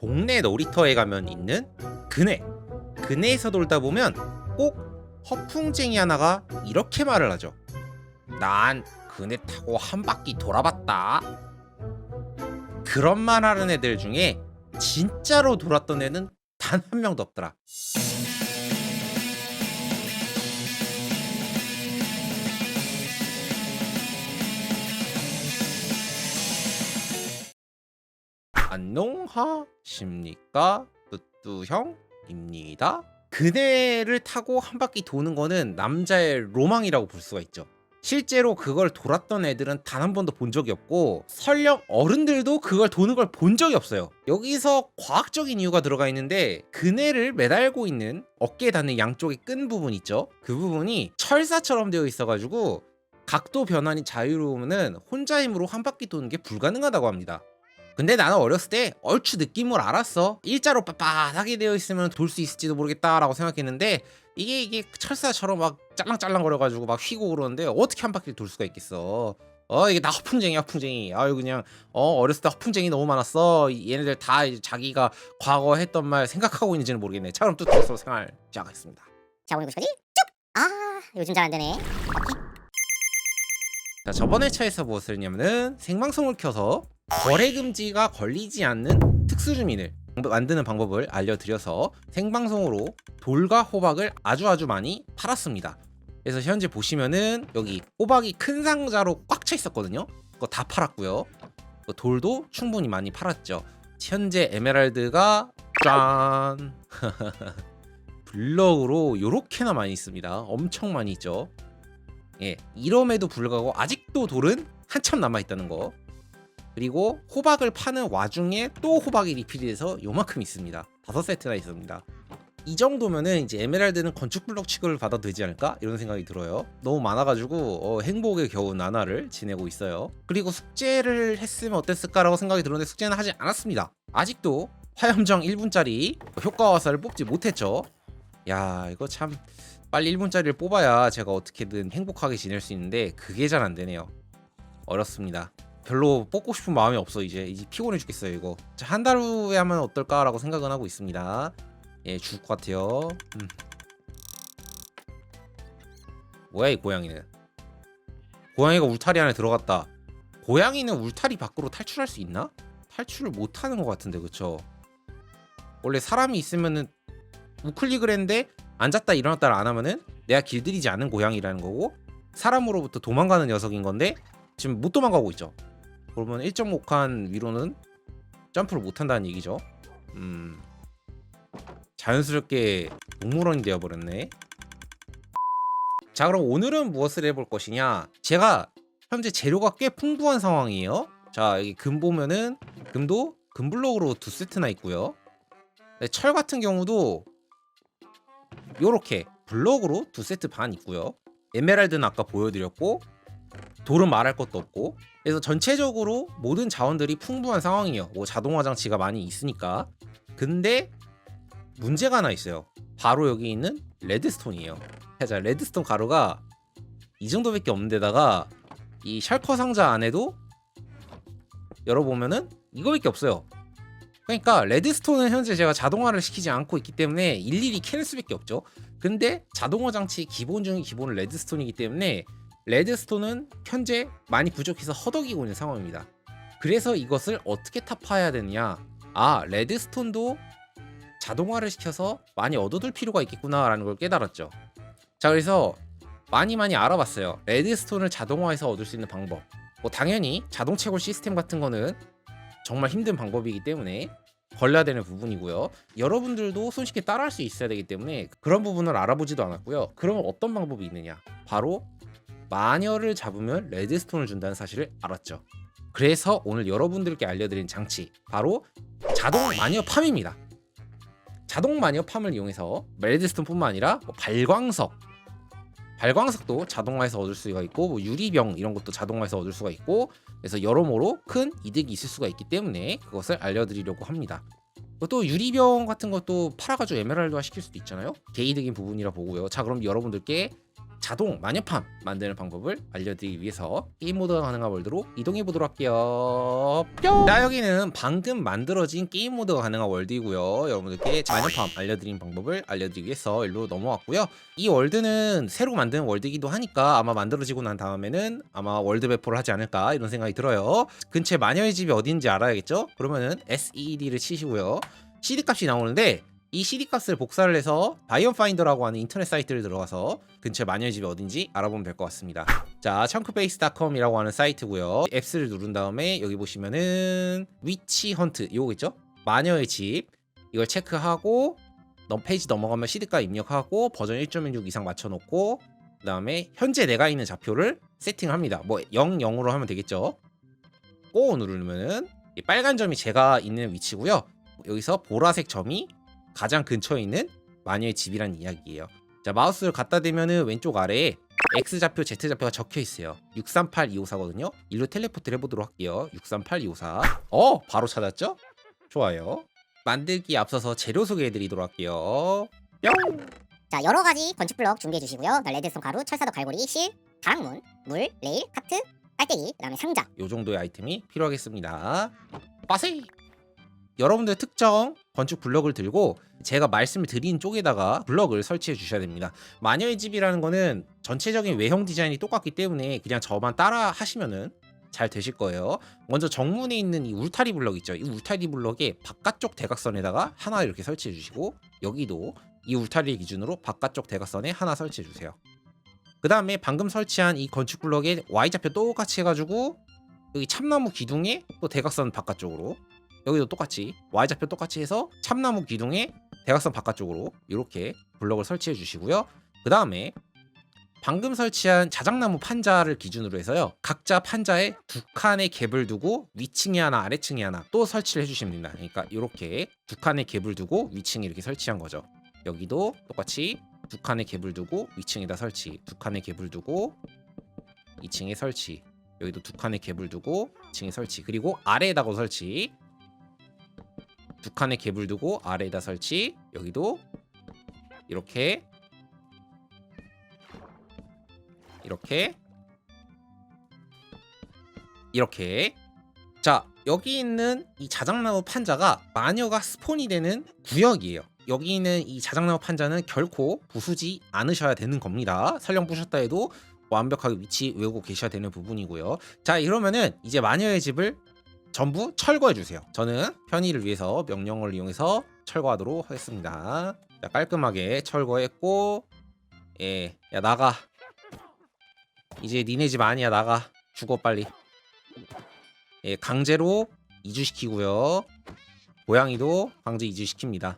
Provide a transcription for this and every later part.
동네 놀이터에 가면 있는 그네. 그네에서 돌다 보면 꼭 허풍쟁이 하나가 이렇게 말을 하죠. 난 그네 타고 한 바퀴 돌아봤다. 그런 말 하는 애들 중에 진짜로 돌았던 애는 단 한 명도 없더라. 안녕하십니까 뚜뚜형입니다. 그네를 타고 한 바퀴 도는 거는 남자의 로망이라고 볼 수가 있죠. 실제로 그걸 돌았던 애들은 단 한 번도 본 적이 없고 설령 어른들도 그걸 도는 걸 본 적이 없어요. 여기서 과학적인 이유가 들어가 있는데 그네를 매달고 있는 어깨에 닿는 양쪽의 끈 부분 있죠. 그 부분이 철사처럼 되어 있어가지고 각도 변환이 자유로우면은 혼자 힘으로 한 바퀴 도는 게 불가능하다고 합니다. 근데 나는 어렸을 때 얼추 느낌을 알았어. 일자로 빳빳하게 되어 있으면 돌 수 있을지도 모르겠다라고 생각했는데 이게 이게 철사처럼 막 짤랑짤랑거려가지고 막 휘고 그러는데 어떻게 한 바퀴 돌 수가 있겠어? 어 이게 나 허풍쟁이 허풍쟁이 아유 그냥 어 어렸을 때 허풍쟁이 너무 많았어 얘네들 다 자기가 과거 했던 말 생각하고 있는지는 모르겠네 자 그럼 뚜뚜서 생활 시작하겠습니다 자 오늘 보시까지 쭉! 아 요즘 잘 안되네 자 저번 회차에서 무엇을 했냐면은 생방송을 켜서 거래 금지가 걸리지 않는 특수 주민을 만드는 방법을 알려드려서 생방송으로 돌과 호박을 아주 아주 많이 팔았습니다. 그래서 현재 보시면은 여기 호박이 큰 상자로 꽉 차 있었거든요. 그거 다 팔았고요. 그 돌도 충분히 많이 팔았죠. 현재 에메랄드가 짠 블럭으로 요렇게나 많이 있습니다. 엄청 많이 있죠. 예, 이럼에도 불구하고 아직도 돌은 한참 남아 있다는 거. 그리고 호박을 파는 와중에 또 호박이 리필이 돼서 요만큼 있습니다. 다섯 세트나 있습니다. 이 정도면은 이제 에메랄드는 건축 블록 취급을 받아도 되지 않을까 이런 생각이 들어요. 너무 많아가지고 어, 행복의 겨우 나날을 지내고 있어요. 그리고 숙제를 했으면 어땠을까라고 생각이 들었는데 숙제는 하지 않았습니다. 아직도 화염정 1분짜리 효과 화살을 뽑지 못했죠. 야 이거 참 빨리 1분짜리를 뽑아야 제가 어떻게든 행복하게 지낼 수 있는데 그게 잘 안 되네요. 어렵습니다. 별로 뽑고 싶은 마음이 없어 이제 이제 피곤해 죽겠어요 이거. 한 달 후에 하면 어떨까라고 생각은 하고 있습니다. 예, 죽을 것 같아요. 음. 뭐야 이 고양이는? 고양이가 울타리 안에 들어갔다. 고양이는 울타리 밖으로 탈출할 수 있나? 탈출을 못 하는 것 같은데 그쵸? 원래 사람이 있으면은 우클릭을 했는데 앉았다 일어났다를 안 하면은 내가 길들이지 않은 고양이라는 거고 사람으로부터 도망가는 녀석인 건데 지금 못 도망가고 있죠. 그러면 1.5칸 위로는 점프를 못 한다는 얘기죠. 음. 자연스럽게 동물원이 되어버렸네. 자 그럼 오늘은 무엇을 해볼 것이냐 제가 현재 재료가 꽤 풍부한 상황이에요 자 여기 금 보면은 금도 금블록으로 두 세트나 있고요 네, 철 같은 경우도 요렇게 블록으로 두 세트 반 있고요 에메랄드는 아까 보여드렸고 돌은 말할 것도 없고 그래서 전체적으로 모든 자원들이 풍부한 상황이에요 뭐 자동화 장치가 많이 있으니까 근데 문제가 하나 있어요. 바로 여기 있는 레드스톤이에요. 자, 레드스톤 가루가 이 정도밖에 없는데다가 이 샬커 상자 안에도 열어보면은 이거밖에 없어요. 그러니까 레드스톤은 현재 제가 자동화를 시키지 않고 있기 때문에 일일이 캐낼 수밖에 없죠. 근데 자동화 장치 기본 중의 기본은 레드스톤이기 때문에 레드스톤은 현재 많이 부족해서 허덕이고 있는 상황입니다. 그래서 이것을 어떻게 타파해야 되느냐? 아, 레드스톤도 자동화를 시켜서 많이 얻어둘 필요가 있겠구나라는 걸 깨달았죠. 자, 그래서 많이 많이 알아봤어요. 레드스톤을 자동화해서 얻을 수 있는 방법. 뭐 당연히 자동 채굴 시스템 같은 거는 정말 힘든 방법이기 때문에 걸려야 되는 부분이고요. 여러분들도 손쉽게 따라할 수 있어야 되기 때문에 그런 부분을 알아보지도 않았고요. 그러면 어떤 방법이 있느냐? 바로 마녀를 잡으면 레드스톤을 준다는 사실을 알았죠. 그래서 오늘 여러분들께 알려드린 장치 바로 자동 마녀 팜입니다. 자동 마녀 팜을 이용해서 레드스톤뿐만 아니라 뭐 발광석 발광석도 자동화해서 얻을 수가 있고 뭐 유리병 이런 것도 자동화해서 얻을 수가 있고 그래서 여러모로 큰 이득이 있을 수가 있기 때문에 그것을 알려드리려고 합니다. 또 유리병 같은 것도 팔아가지고 에메랄드화 시킬 수도 있잖아요. 개이득인 부분이라 보고요. 자 그럼 여러분들께 자동 마녀팜 만드는 방법을 알려드리기 위해서 게임 모드가 가능한 월드로 이동해 보도록 할게요. 뿅! 자 여기는 방금 만들어진 게임 모드가 가능한 월드이고요. 여러분들께 마녀팜 알려드린 방법을 알려드리기 위해서 일로 넘어왔고요. 이 월드는 새로 만든 월드이기도 하니까 아마 만들어지고 난 다음에는 아마 월드 배포를 하지 않을까 이런 생각이 들어요. 근처에 마녀의 집이 어딘지 알아야겠죠? 그러면은 SED를 치시고요. CD 값이 나오는데 이 CD 값을 복사를 해서 바이온 파인더라고 하는 인터넷 사이트를 들어가서 근처에 마녀의 집이 어딘지 알아보면 될 것 같습니다. 자, chunkybase.com이라고 하는 사이트고요. 앱스를 누른 다음에 여기 보시면은 위치 헌트 이거 있죠? 마녀의 집 이걸 체크하고 넘 페이지 넘어가면 CD가 입력하고 버전 1.16 이상 맞춰놓고 그 다음에 현재 내가 있는 좌표를 세팅합니다. 뭐 0, 0으로 하면 되겠죠. 고 누르면은 이 빨간 점이 제가 있는 위치고요. 여기서 보라색 점이 가장 근처에 있는 마녀의 집이란 이야기예요. 자 마우스를 갖다 대면은 왼쪽 아래에 X 좌표, Z 좌표가 적혀 있어요. 638254거든요. 일로 텔레포트를 해보도록 할게요. 638254. 어, 바로 찾았죠? 좋아요. 만들기 앞서서 재료 소개해드리도록 할게요. 뿅. 자 여러 가지 건축 블럭 준비해 주시고요. 레드스톤 가루, 철사도 갈고리, 실, 다락문, 물, 레일, 카트, 깔때기, 그다음에 상자. 요 정도의 아이템이 필요하겠습니다. 빠세! 여러분들 특정 건축 블럭을 들고 제가 말씀을 드린 쪽에다가 블럭을 설치해 주셔야 됩니다. 마녀의 집이라는 거는 전체적인 외형 디자인이 똑같기 때문에 그냥 저만 따라 하시면은 잘 되실 거예요. 먼저 정문에 있는 이 울타리 블럭 있죠. 이 울타리 블럭의 바깥쪽 대각선에다가 하나 이렇게 설치해 주시고 여기도 이 울타리 기준으로 바깥쪽 대각선에 하나 설치해 주세요. 그 다음에 방금 설치한 이 건축 블럭의 Y좌표 똑같이 해가지고 여기 참나무 기둥에 또 대각선 바깥쪽으로 여기도 똑같이 Y좌표 똑같이 해서 참나무 기둥에 대각선 바깥쪽으로 이렇게 블럭을 설치해 주시고요. 그 다음에 방금 설치한 자작나무 판자를 기준으로 해서요. 각자 판자에 두 칸의 갭을 두고 위층에 하나 아래층에 하나 또 설치를 해주시면 됩니다. 그러니까 이렇게 두 칸의 갭을 두고 위층에 이렇게 설치한 거죠. 여기도 똑같이 두 칸의 갭을 두고 위층에다 설치 두 칸의 갭을 두고 2층에 설치 여기도 두 칸의 갭을 두고 2층에 설치 그리고 아래에다가 설치 두 칸의 갭을 두고 아래에다 설치. 여기도 이렇게. 이렇게. 이렇게. 자 여기 있는 이 자작나무 판자가 마녀가 스폰이 되는 구역이에요. 여기 있는 이 자작나무 판자는 결코 부수지 않으셔야 되는 겁니다. 설령 부셨다 해도 완벽하게 위치 외우고 계셔야 되는 부분이고요. 자 이러면은 이제 마녀의 집을 전부 철거해 주세요. 저는 편의를 위해서 명령을 이용해서 철거하도록 하겠습니다. 자 깔끔하게 철거했고 예 야 나가. 이제 니네 집 아니야 나가. 죽어 빨리. 예 강제로 이주시키고요. 고양이도 강제 이주시킵니다.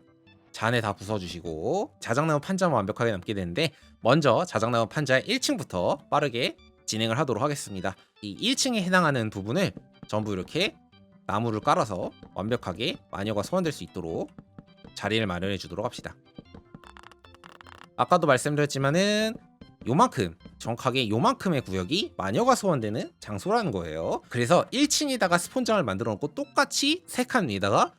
잔에 다 부숴주시고 자작나무 판자만 완벽하게 남게 되는데 먼저 자작나무 판자의 1층부터 빠르게 진행을 하도록 하겠습니다. 이 1층에 해당하는 부분을 전부 이렇게 나무를 깔아서 완벽하게 마녀가 소환될 수 있도록 자리를 마련해 주도록 합시다 아까도 말씀드렸지만은 요만큼 정확하게 요만큼의 구역이 마녀가 소환되는 장소라는 거예요. 그래서 1층에다가 스폰장을 만들어 놓고 똑같이 세칸 위에다가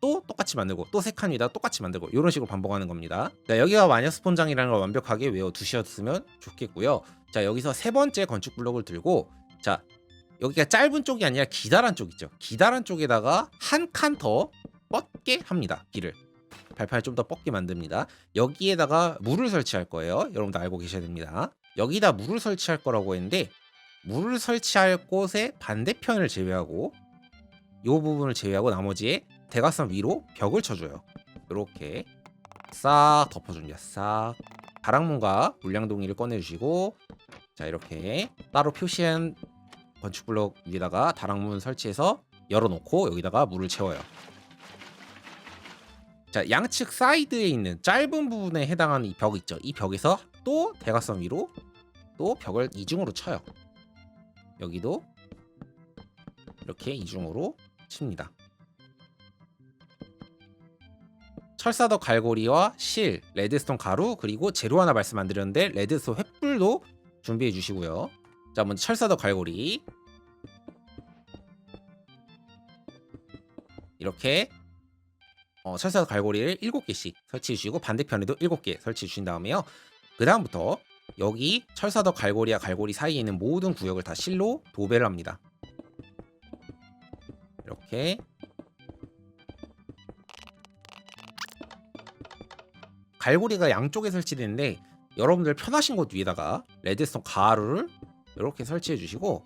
또 똑같이 만들고 또세칸 위에다가 똑같이 만들고 이런 식으로 반복하는 겁니다. 자, 여기가 마녀 스폰장이라는 걸 완벽하게 외워 두셨으면 좋겠고요. 자 여기서 세 번째 건축 블록을 들고 자 여기가 짧은 쪽이 아니라 기다란 쪽 있죠. 기다란 쪽에다가 한 칸 더 뻗게 합니다. 길을. 발판을 좀 더 뻗게 만듭니다. 여기에다가 물을 설치할 거예요. 여러분도 알고 계셔야 됩니다. 여기다 물을 설치할 거라고 했는데 물을 설치할 곳의 반대편을 제외하고 이 부분을 제외하고 나머지에 대각선 위로 벽을 쳐줘요. 이렇게 싹 덮어줍니다. 싹 다락문과 물량동이를 꺼내주시고 자 이렇게 따로 표시한 건축 블록 위에다가 다락문 설치해서 열어놓고 여기다가 물을 채워요. 자 양측 사이드에 있는 짧은 부분에 해당하는 이 벽 있죠. 이 벽에서 또 대각선 위로 또 벽을 이중으로 쳐요. 여기도 이렇게 이중으로 칩니다. 철사덕 갈고리와 실, 레드스톤 가루 그리고 재료 하나 말씀 안 드렸는데 레드스톤 횃불도 준비해 주시고요. 자 먼저 철사덕 갈고리 이렇게 어, 철사덕 갈고리를 7개씩 설치해 주시고 반대편에도 7개 설치해 주신 다음에요. 그 다음부터 여기 철사덕 갈고리와 갈고리 사이에 있는 모든 구역을 다 실로 도배를 합니다. 이렇게 갈고리가 양쪽에 설치되는데 여러분들 편하신 곳 위에다가 레드스톤 가루를 이렇게 설치해 주시고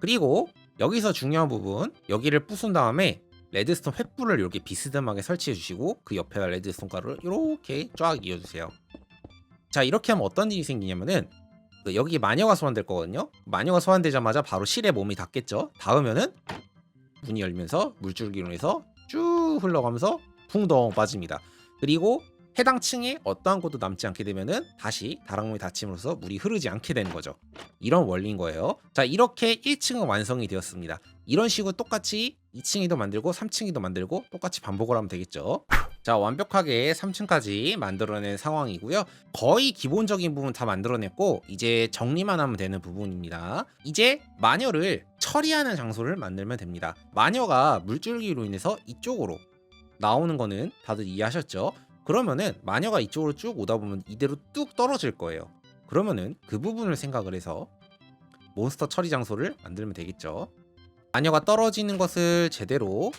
그리고 여기서 중요한 부분 여기를 부순 다음에 레드스톤 횃불을 이렇게 비스듬하게 설치해 주시고 그 옆에다 레드스톤 가루를 이렇게 쫙 이어주세요. 자 이렇게 하면 어떤 일이 생기냐면은 그 여기 마녀가 소환될 거거든요. 마녀가 소환되자마자 바로 실에 몸이 닿겠죠. 닿으면은 문이 열면서 물줄기로 해서 쭉 흘러가면서 붕덩 빠집니다. 그리고 해당 층에 어떠한 곳도 남지 않게 되면은 다시 다락문이 닫힘으로써 물이 흐르지 않게 되는 거죠. 이런 원리인 거예요. 자, 이렇게 1층은 완성이 되었습니다. 이런 식으로 똑같이 2층에도 만들고 3층에도 만들고 똑같이 반복을 하면 되겠죠. 자, 완벽하게 3층까지 만들어낸 상황이고요. 거의 기본적인 부분 다 만들어냈고 이제 정리만 하면 되는 부분입니다. 이제 마녀를 처리하는 장소를 만들면 됩니다. 마녀가 물줄기로 인해서 이쪽으로 나오는 거는 다들 이해하셨죠? 그러면은 마녀가 이쪽으로 쭉 오다 보면 이대로 뚝 떨어질 거예요. 그러면은 그 부분을 생각을 해서 몬스터 처리 장소를 만들면 되겠죠. 마녀가 떨어지는 것을 제대로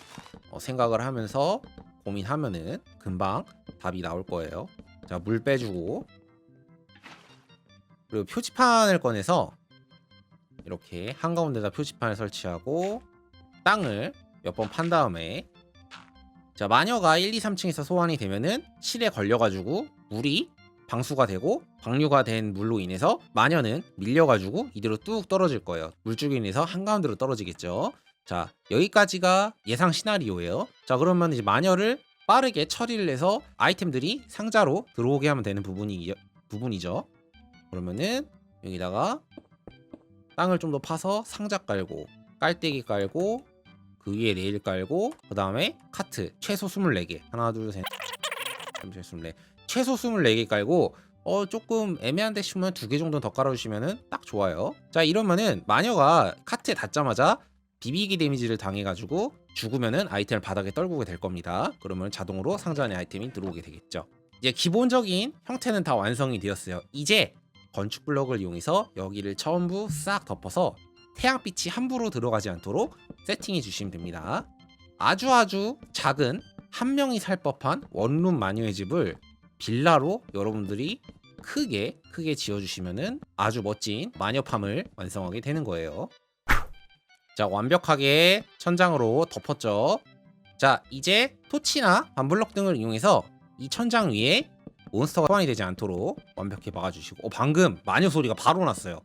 어, 생각을 하면서 고민하면은 금방 답이 나올 거예요. 자, 물 빼주고 그리고 표지판을 꺼내서 이렇게 한가운데다 표지판을 설치하고 땅을 몇 번 판 다음에 자 마녀가 1, 2, 3층에서 소환이 되면은 실에 걸려가지고 물이 방수가 되고 방류가 된 물로 인해서 마녀는 밀려가지고 이대로 뚝 떨어질 거예요. 물줄기 인해서 한가운데로 떨어지겠죠. 자 여기까지가 예상 시나리오예요. 자 그러면 이제 마녀를 빠르게 처리를 해서 아이템들이 상자로 들어오게 하면 되는 부분이 부분이죠. 그러면은 여기다가 땅을 좀 더 파서 상자 깔고 깔때기 깔고 그 위에 레일 깔고 그 다음에 카트. 최소 24개. 하나 둘셋. 최소 24개 깔고 어 조금 애매한데 싶으면 두 개 정도 더 깔아주시면은 딱 좋아요. 자 이러면은 마녀가 카트에 닿자마자 비비기 데미지를 당해가지고 죽으면은 아이템을 바닥에 떨구게 될 겁니다. 그러면 자동으로 상자 안에 아이템이 들어오게 되겠죠. 이제 기본적인 형태는 다 완성이 되었어요. 이제 건축 블럭을 이용해서 여기를 전부 싹 덮어서 태양빛이 함부로 들어가지 않도록 세팅해 주시면 됩니다. 아주 아주 작은 한 명이 살 법한 원룸 마녀의 집을 빌라로 여러분들이 크게 크게 지어주시면은 아주 멋진 마녀팜을 완성하게 되는 거예요. 자 완벽하게 천장으로 덮었죠. 자 이제 토치나 반블럭 등을 이용해서 이 천장 위에 몬스터가 소환이 되지 않도록 완벽히 막아주시고 어, 방금 마녀 소리가 바로 났어요.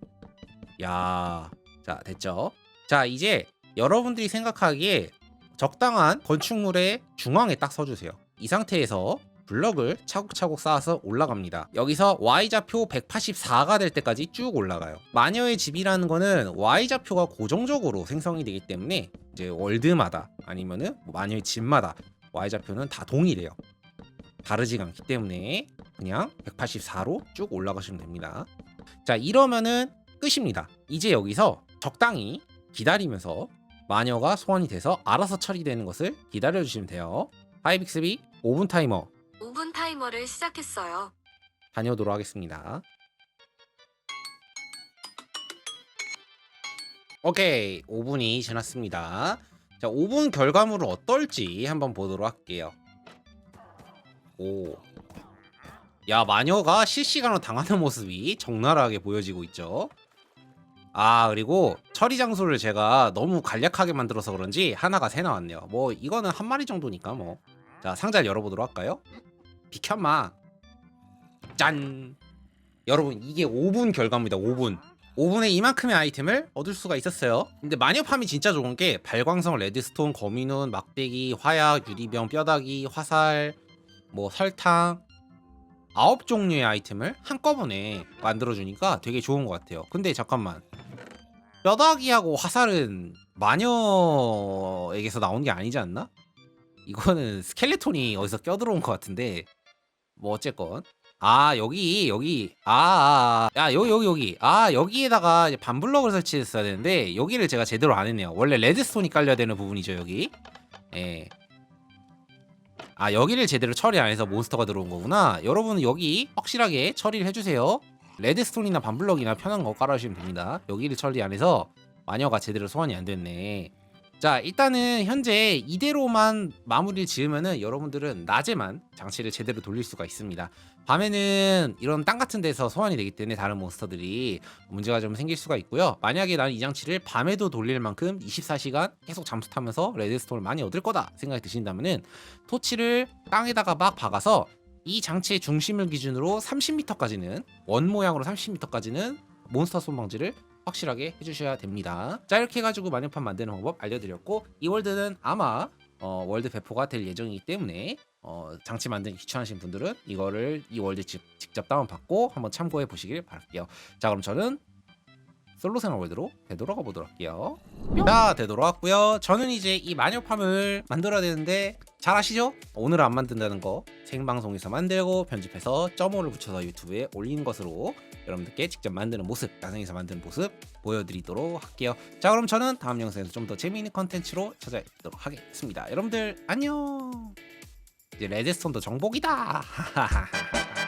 야, 자 됐죠? 자 이제 여러분들이 생각하기에 적당한 건축물의 중앙에 딱 서주세요. 이 상태에서 블럭을 차곡차곡 쌓아서 올라갑니다. 여기서 Y좌표 184가 될 때까지 쭉 올라가요. 마녀의 집이라는 거는 Y좌표가 고정적으로 생성이 되기 때문에 이제 월드마다 아니면은 뭐 마녀의 집마다 Y좌표는 다 동일해요. 다르지가 않기 때문에 그냥 184로 쭉 올라가시면 됩니다. 자 이러면은 끝입니다. 이제 여기서 적당히 기다리면서 마녀가 소환이 돼서 알아서 처리되는 것을 기다려 주시면 돼요. 하이빅스비 5분 타이머 5분 타이머를 시작했어요. 다녀오도록 하겠습니다. 오케이 5분이 지났습니다. 자 5분 결과물은 어떨지 한번 보도록 할게요. 오. 야 마녀가 실시간으로 당하는 모습이 적나라하게 보여지고 있죠. 아 그리고 처리 장소를 제가 너무 간략하게 만들어서 그런지 하나가 새 나왔네요. 뭐 이거는 한 마리 정도니까 뭐. 자 상자를 열어보도록 할까요? 비켜마. 짠. 여러분 이게 5분 결과입니다. 5분. 5분에 이만큼의 아이템을 얻을 수가 있었어요. 근데 마녀팜이 진짜 좋은 게 발광성, 레드스톤, 거미눈, 막대기, 화약, 유리병, 뼈다귀, 화살, 뭐 설탕 아홉 종류의 아이템을 한꺼번에 만들어주니까 되게 좋은 것 같아요. 근데 잠깐만 뼈다귀하고 화살은 마녀에게서 나온 게 아니지 않나? 이거는 스켈레톤이 어디서 껴들어온 것 같은데 뭐 어쨌건 아 여기 여기 아야 아, 아. 여기 여기 여기 아 여기에다가 반블럭을 설치했어야 되는데 여기를 제가 제대로 안 했네요 원래 레드스톤이 깔려야 되는 부분이죠 여기 예. 아 여기를 제대로 처리 안 해서 몬스터가 들어온 거구나 여러분은 여기 확실하게 처리를 해주세요 레드스톤이나 반블럭이나 편한 거 깔아주시면 됩니다. 여기를 처리 안 해서 마녀가 제대로 소환이 안 됐네. 자 일단은 현재 이대로만 마무리를 지으면은 여러분들은 낮에만 장치를 제대로 돌릴 수가 있습니다. 밤에는 이런 땅 같은 데서 소환이 되기 때문에 다른 몬스터들이 문제가 좀 생길 수가 있고요. 만약에 나는 이 장치를 밤에도 돌릴 만큼 24시간 계속 잠수 타면서 레드스톤을 많이 얻을 거다 생각이 드신다면은 토치를 땅에다가 막 박아서 이 장치의 중심을 기준으로 30m까지는 원 모양으로 30m까지는 몬스터 손방지를 확실하게 해주셔야 됩니다. 자 이렇게 해가지고 마녀판 만드는 방법 알려드렸고 이 월드는 아마 어, 월드 배포가 될 예정이기 때문에 어, 장치 만들기 귀찮으신 분들은 이거를 이 월드 직, 직접 다운받고 한번 참고해 보시길 바랄게요. 자 그럼 저는 솔로 생활 월드로 되돌아가 보도록 할게요. 자 되돌아왔고요. 저는 이제 이 마녀팜을 만들어야 되는데 잘 아시죠? 오늘 안 만든다는 거 생방송에서 만들고 편집해서 점호를 붙여서 유튜브에 올리는 것으로 여러분들께 직접 만드는 모습, 야생에서 만드는 모습 보여드리도록 할게요. 자 그럼 저는 다음 영상에서 좀 더 재미있는 컨텐츠로 찾아뵙도록 하겠습니다. 여러분들 안녕. 이제 레드스톤도 정복이다.